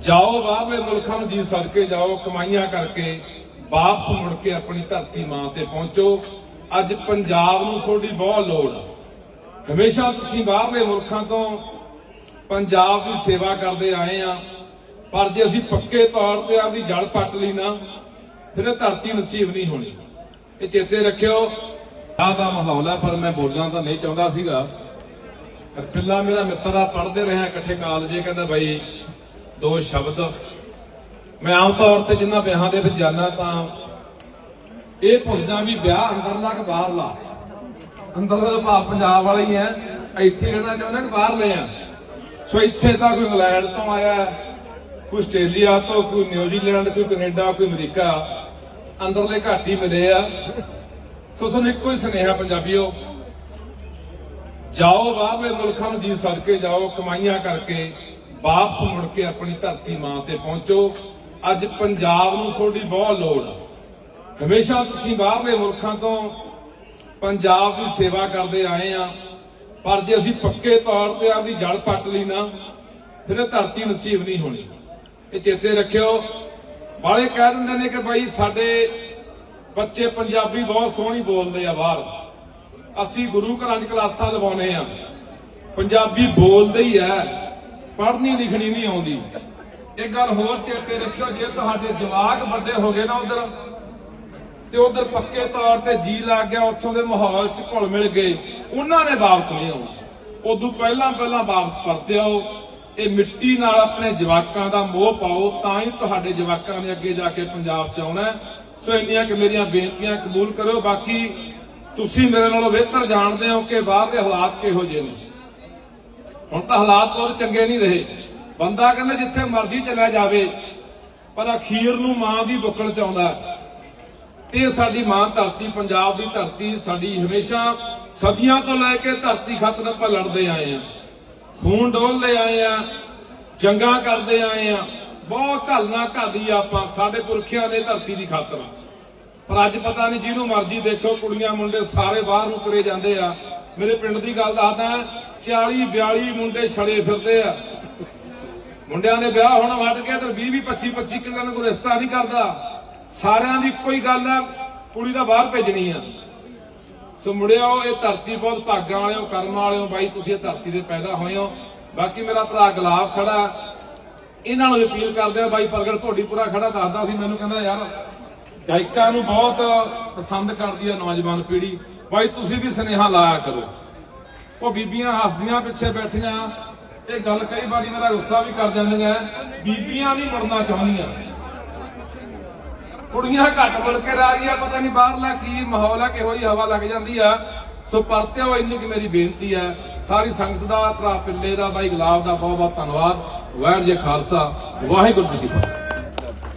ਜਾਓ ਬਾਹਰਲੇ ਮੁਲਕਾਂ ਨੂੰ ਜੀ ਸਦਕੇ ਜਾਓ, ਕਮਾਈਆਂ ਕਰਕੇ ਵਾਪਸ ਮੁੜ ਕੇ ਆਪਣੀ ਧਰਤੀ ਮਾਂ ਤੇ ਪਹੁੰਚੋ। ਅੱਜ ਪੰਜਾਬ ਨੂੰ ਤੁਹਾਡੀ ਬਹੁਤ ਲੋੜ ਆ। ਹਮੇਸ਼ਾ ਤੁਸੀਂ ਬਾਹਰਲੇ ਮੁਲਕਾਂ ਤੋਂ ਪੰਜਾਬ ਦੀ ਸੇਵਾ ਕਰਦੇ ਆਏ ਆ, ਪਰ ਜੇ ਅਸੀਂ ਪੱਕੇ ਤੌਰ ਤੇ ਆਪਦੀ ਜੜ ਪੱਟ ਲਈ ਨਾ, ਫਿਰ ਇਹ ਧਰਤੀ ਨਸੀਬ ਨਹੀਂ ਹੋਣੀ। ਇਹ ਚੇਤੇ ਰੱਖਿਓ, ਆਹ ਦਾ ਮਾਹੌਲ ਹੈ ਪਰ ਮੈਂ ਬੋਲਣਾ ਤਾਂ ਨਹੀਂ ਚਾਹੁੰਦਾ ਸੀਗਾ। ਪਿੱਲਾ ਮੇਰਾ ਮਿੱਤਰ ਆ, ਪੜ੍ਹਦੇ ਰਹੇ ਇਕੱਠੇ ਕਾਲਜੇ ਕਹਿੰਦਾ, ਬਾਈ ਦੋ ਸ਼ਬਦ। ਮੈਂ ਆਮ ਤੌਰ ਤੇ ਜਿੰਨਾ ਵਿਆਹਾਂ ਦੇ ਵਿੱਚ ਜਾਣਾ ਤਾਂ ਇਹ ਪੁੱਛਦਾ ਵੀ ਵਿਆਹ ਅੰਦਰਲਾ ਕਿ ਬਾਹਰਲਾ ਅੰਦਰਲਾ ਤਾਂ ਭਾਵ ਪੰਜਾਬ ਵਾਲਾ ਹੀ ਹੈ। ਇੱਥੇ ਰਹਿਣਾ ਚਾਹੁੰਦਾ ਕਿ ਬਾਹਰਲੇ ਆ? ਸੋ ਇੱਥੇ ਤਾਂ ਕੋਈ ਇੰਗਲੈਂਡ ਤੋਂ ਆਇਆ, ਕੋਈ ਆਸਟ੍ਰੇਲੀਆ ਤੋਂ, ਕੋਈ ਨਿਊਜ਼ੀਲੈਂਡ, ਕੋਈ ਕੈਨੇਡਾ, ਕੋਈ ਅਮਰੀਕਾ। ਅੰਦਰਲੇ ਘੱਟ ਹੀ ਮਿਲੇ ਆ। ਸੋ ਸਾਨੂੰ ਇੱਕੋ ਹੀ ਸੁਨੇਹਾ ਪੰਜਾਬੀਓ, ਜਾਓ ਬਾਹਰਲੇ ਮੁਲਕਾਂ ਨੂੰ ਜੀ ਸਦਕੇ, ਜਾਓ ਕਮਾਈਆਂ ਕਰਕੇ। ਵਾਪਸ ਮੁੜ ਕੇ ਆਪਣੀ ਧਰਤੀ ਮਾਂ ਤੇ ਪਹੁੰਚੋ। ਅੱਜ ਪੰਜਾਬ ਨੂੰ ਤੁਹਾਡੀ ਬਹੁਤ ਲੋੜ ਆ। ਹਮੇਸ਼ਾ ਤੁਸੀਂ ਬਾਹਰਲੇ ਮੁਲਕਾਂ ਤੋਂ ਪੰਜਾਬ ਦੀ ਸੇਵਾ ਕਰਦੇ ਆਏ ਆ। ਪਰ ਜੇ ਅਸੀਂ ਪੱਕੇ ਤੌਰ ਤੇ ਆਪਦੀ ਜੜ ਪੱਟ ਲਈ ਨਾ, ਫਿਰ ਇਹ ਧਰਤੀ ਨਸੀਬ ਨਹੀਂ ਹੋਣੀ। ਇਹ ਚੇਤੇ ਰੱਖਿਓ। ਬਾਲੇ ਕਹਿ ਦਿੰਦੇ ਨੇ ਕਿ ਭਾਈ ਸਾਡੇ ਬੱਚੇ ਪੰਜਾਬੀ ਬਹੁਤ ਸੋਹਣੀ ਬੋਲਦੇ ਆ ਬਾਹਰ। ਅਸੀਂ ਗੁਰੂ ਘਰਾਂ 'ਚ ਕਲਾਸਾਂ ਲਵਾਉਨੇ ਆ। ਪੰਜਾਬੀ ਬੋਲਦੇ ਹੀ ਐ ਪੜ੍ਹਨੀ ਲਿਖਣੀ ਨਹੀਂ ਆਉਂਦੀ। ਇੱਕ ਗੱਲ ਹੋਰ ਚੇਤੇ ਰੱਖਿਓ, ਜੇ ਤੁਹਾਡੇ ਜਵਾਕ ਵੱਡੇ ਹੋ ਗਏ ਨਾ ਉਧਰ, ਤੇ ਉਧਰ ਪੱਕੇ ਤੌਰ ਤੇ ਜੀ ਲੱਗ ਗਿਆ, ਉੱਥੋਂ ਦੇ ਮਾਹੌਲ 'ਚ ਘੁਲ ਮਿਲ ਗਏ, ਉਹਨਾਂ ਨੇ ਵਾਪਸ ਨਹੀਂ ਆਉਣਾ। ਉਦੋਂ ਪਹਿਲਾਂ ਪਹਿਲਾਂ ਵਾਪਸ ਪਰਤੇ ਆਓ, ਇਹ ਮਿੱਟੀ ਨਾਲ ਆਪਣੇ ਜਵਾਕਾਂ ਦਾ ਮੋਹ ਪਾਓ, ਤਾਂ ਹੀ ਤੁਹਾਡੇ ਜਵਾਕਾਂ ਨੇ ਅੱਗੇ ਜਾ ਕੇ ਪੰਜਾਬ 'ਚ ਆਉਣਾ ਸੋ ਇੰਨੀਆਂ ਕਿ ਮੇਰੀਆਂ ਬੇਨਤੀਆਂ ਕਬੂਲ ਕਰੋ ਬਾਕੀ ਤੁਸੀਂ ਮੇਰੇ ਨਾਲੋਂ ਬਿਹਤਰ ਜਾਣਦੇ ਹੋ ਕਿ ਬਾਹਰ ਦੇ ਹਾਲਾਤ ਕਿਹੋ ਜਿਹੇ ਨੇ। ਹੁਣ ਤਾਂ ਹਾਲਾਤ ਬਹੁਤ ਚੰਗੇ ਨਹੀਂ ਰਹੇ। ਬੰਦਾ ਕਹਿੰਦਾ ਜਿੱਥੇ ਮਰਜ਼ੀ ਚਲਾ ਜਾਵੇ, ਪਰ ਅਖੀਰ ਨੂੰ ਮਾਂ ਦੀ ਬੁੱਕਲ ਚ ਆਉਂਦਾ ਤੇ ਸਾਡੀ ਮਾਂ ਧਰਤੀ, ਪੰਜਾਬ ਦੀ ਧਰਤੀ, ਸਾਡੀ ਹਮੇਸ਼ਾ ਸਦੀਆਂ ਤੋਂ ਲੈ ਕੇ ਧਰਤੀ ਖਾਤਰ ਆਪਾਂ ਲੜਦੇ ਆਏ ਆ ਖੂਨ ਡੋਲਦੇ ਆਏ ਆ ਜੰਗਾਂ ਕਰਦੇ ਆਏ ਆ ਬਹੁਤ ਘਲਣਾ ਘਾਲੀ ਆਪਾਂ, ਸਾਡੇ ਪੁਰਖਿਆਂ ਨੇ ਧਰਤੀ ਦੀ ਖਾਤਰ। ਪਰ ਅੱਜ ਪਤਾ ਨਹੀਂ ਜਿਹਨੂੰ ਮਰਜ਼ੀ ਦੇਖੋ, ਕੁੜੀਆਂ, ਮੁੰਡੇ ਸਾਰੇ ਬਾਹਰ ਨੂੰ ਤੁਰੇ ਜਾਂਦੇ ਆ। ਮੇਰੇ ਪਿੰਡ ਦੀ ਗੱਲ ਦੱਸਦਾ 40 42 ਮੁੰਡੇ ਛੜੇ ਫਿਰਦੇ ਆ। ਮੁੰਡਿਆਂ ਦੇ ਵਿਆਹ ਹੁਣ ਵੱਟ ਗਿਆ ਤੇ 20 20 25 25 ਕਿੱਲਿਆਂ ਨੂੰ ਕੋਈ ਰਿਸ਼ਤਾ ਨਹੀਂ ਕਰਦਾ। ਸਾਰਿਆਂ ਦੀ ਕੋਈ ਗੱਲ ਹੈ ਕੁੜੀ ਦਾ ਬਾਹਰ ਭੇਜਣੀ ਆ। ਸੋ ਮੁੰਡਿਓ, ਇਹ ਧਰਤੀ ਬਹੁਤ ਭਾਗਾਂ ਵਾਲਿਓ, ਕਰਮਾਂ ਵਾਲਿਓ, ਬਾਈ ਤੁਸੀਂ ਇਹ ਧਰਤੀ ਦੇ ਪੈਦਾ ਹੋਏ ਹੋ। ਬਾਕੀ ਮੇਰਾ ਭਰਾ ਗੁਲਾਬ ਖੜਾ। ਇਹਨਾਂ ਨੂੰ ਅਪੀਲ ਕਰਦੇ ਆ, ਬਾਈ ਪ੍ਰਗਟ ਢੋਡੀਪੁਰਾ ਖੜਾ, ਦੱਸਦਾ ਸੀ ਮੈਨੂੰ, ਕਹਿੰਦਾ ਯਾਰ, ਗਾਇਕਾਂ ਨੂੰ ਬਹੁਤ ਪਸੰਦ ਕਰਦੀ ਆ ਨੌਜਵਾਨ ਪੀੜ੍ਹੀ। ਬਾਈ ਤੁਸੀਂ ਵੀ ਸੁਨੇਹਾ ਲਾਇਆ ਕਰੋ। ਉਹ ਬੀਬੀਆਂ ਹੱਸਦੀਆਂ ਪਿੱਛੇ ਬੈਠੀਆਂ। ਇਹ ਗੱਲ ਕਈ ਵਾਰੀ ਮੇਰਾ ਗੁੱਸਾ ਵੀ ਕਰ ਜਾਂਦੀਆਂ। ਬੀਬੀਆਂ ਨਹੀਂ ਮੁੜਨਾ ਚਾਹੁੰਦੀਆਂ। ਕੁੜੀਆਂ ਘੱਟ ਮੁੜ ਕੇ ਰਾਜੀਆਂ ਪਤਾ ਨਹੀਂ ਬਾਹਰਲਾ ਕੀ ਮਾਹੌਲ ਆ, ਕਿਹੋ ਜਿਹੀ ਹਵਾ ਲੱਗ ਜਾਂਦੀ ਆ। ਸੋ ਪਰਤਿਓ, ਇੰਨੀ ਕਿ ਮੇਰੀ ਬੇਨਤੀ ਹੈ ਸਾਰੀ ਸੰਗਤ ਦਾ, ਭਰਾ ਪਿੱਲੇ ਦਾ, ਬਾਈ ਗੁਲਾਬ ਦਾ ਬਹੁਤ ਬਹੁਤ ਧੰਨਵਾਦ। ਵਾਹਿਗੁਰੂ ਜੀ ਖਾਲਸਾ। ਵਾਹਿਗੁਰੂ ਜੀ ਕੀ ਫਤਿਹ।